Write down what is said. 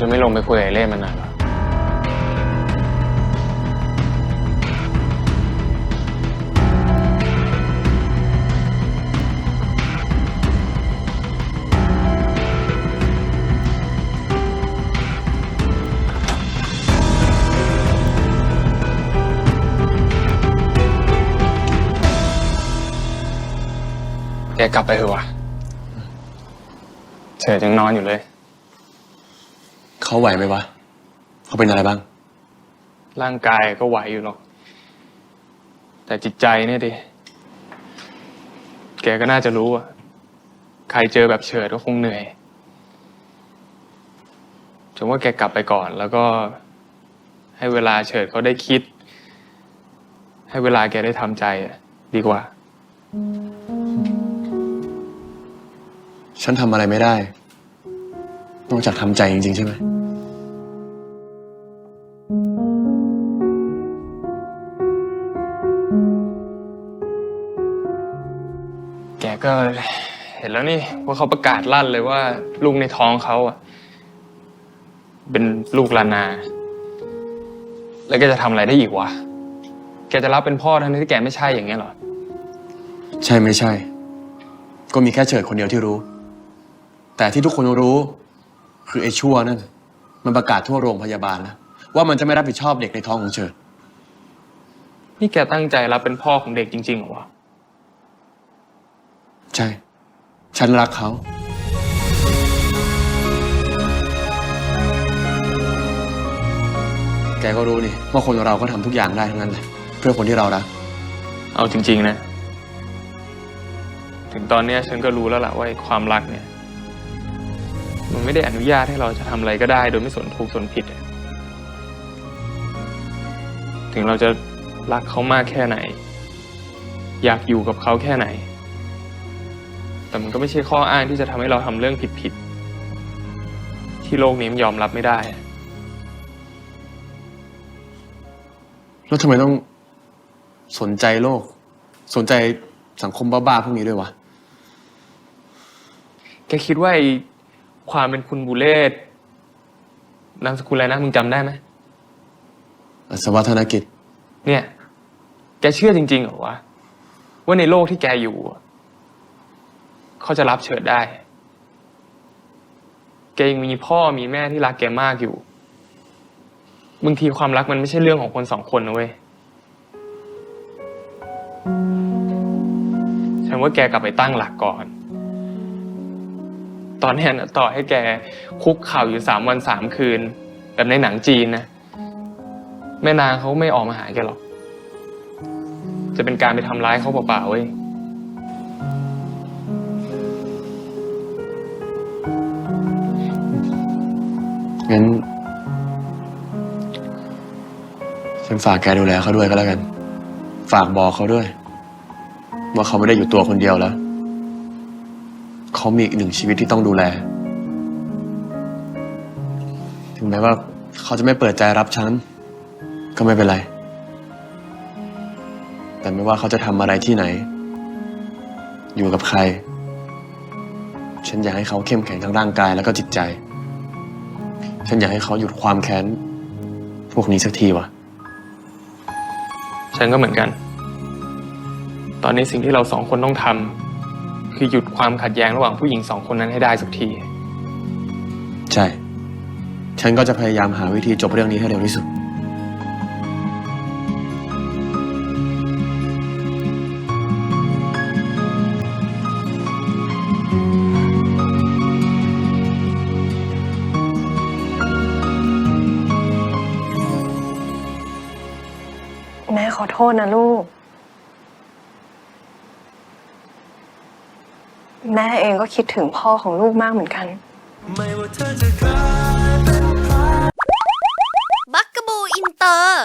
จะไม่ลงไปคุยกับไอ้เล่มันหน่อยเหรอแกกลับไปเถอะวะเฉิดยังนอนอยู่เลย เขาไหวไหมวะ เขาเป็นอะไรบ้าง ร่างกายก็ไหวอยู่หรอก แต่จิตใจเนี่ยดิ แกก็น่าจะรู้อะใครเจอแบบเฉิดก็คงเหนื่อยฉันว่าแกกลับไปก่อน แล้วก็ให้เวลาเฉิดเขาได้คิด ให้เวลาแกได้ทำใจอะดีกว่า ฉันทำอะไรไม่ได้ นอกจากทำใจจริงๆใช่ไหมแกก็เห็นแล้วนี่ว่าเขาประกาศลั่นเลยว่า ลูกในท้องเขาอะ เป็นลูกลานา แล้วแกจะทำอะไรได้อีกวะ แกจะรับเป็นพ่อทั้งที่แกไม่ใช่อย่างเงี้ยเหรอ ใช่ไม่ใช่ ก็มีแค่เฉิดคนเดียวที่รู้ แต่ที่ทุกคนรู้ คือไอ้ชั่วนั่นมันประกาศทั่วโรงพยาบาลแล้วว่ามันจะไม่รับผิดชอบเด็กในท้องของเฉิดนี่แกตั้งใจรับเป็นพ่อของเด็กจริงๆเหรอวะ ใช่ ฉันรักเขา แกก็รู้นี่ว่าคนเราก็ทำทุกอย่างได้ทั้งนั้นแหละเพื่อคนที่เรารัก เอาจริง ๆ นะ ถึงตอนเนี้ยฉันก็รู้แล้วล่ะว่าไอ้ความรักเนี่ย มันไม่ได้อนุญาตให้เราจะทำอะไรก็ได้ โดยไม่สนถูกสนผิดอะถึงเราจะรักเขามากแค่ไหน อยากอยู่กับเขาแค่ไหน แต่มันก็ไม่ใช่ข้ออ้างที่จะทำให้เราทำเรื่องผิดๆที่โลกนี้มันยอมรับไม่ได้อะแล้วทำไมต้องสนใจโลก สนใจสังคมบ้าๆพวกนี้ด้วยวะ แกคิดว่าไอ้ ความเป็นคุณบุเลศนามสกุลอะไรนะมึงจำได้ไหมอัศวธนกิจ เนี่ย แกเชื่อจริงๆเหรอวะว่าในโลกที่แกอยู่อะเขาจะรับเฉิดได้ แกยังมีพ่อมีแม่ที่รักแกมากอยู่บางทีความรักมันไม่ใช่เรื่องของคนสองคนนะเว้ยฉันว่าแกกลับไปตั้งหลักก่อนต อนนี้นะต่อให้แกคุกเข่าอยู่สามวันสามคืน แบบในหนังจีนนะ แม่นางเขาไม่ออกมาหาแกหรอก จะเป็นการไปทำร้ายเขาเปล่าๆเว้ยงั้นฉันฝากแกดูแลเขาด้วยก็แล้วกัน ฝากบอกเขาด้วย ว่าเขาไม่ได้อยู่ตัวคนเดียวแล้ว เขามีอีกหนึ่งชีวิตที่ต้องดูแล ถึงแม้ว่าเขาจะไม่เปิดใจรับฉัน ก็ไม่เป็นไร แต่ไม่ว่าเขาจะทำอะไรที่ไหน อยู่กับใคร ฉันอยากให้เขาเข้มแข็งทั้งร่างกายแล้วก็จิตใจ ฉันอยากให้เขาหยุดความแค้น พวกนี้สักทีวะฉันก็เหมือนกัน ตอนนี้สิ่งที่เราสองคนต้องทำ คือหยุดความขัดแย้งระหว่างผู้หญิงสองคนนั้นให้ได้สักที ใช่ ฉันก็จะพยายามหาวิธีจบเรื่องนี้ให้เร็วที่สุด แม่ขอโทษนะลูก แม่เองก็คิดถึงพ่อของลูกมากเหมือนกัน บักกะบูอินเตอร์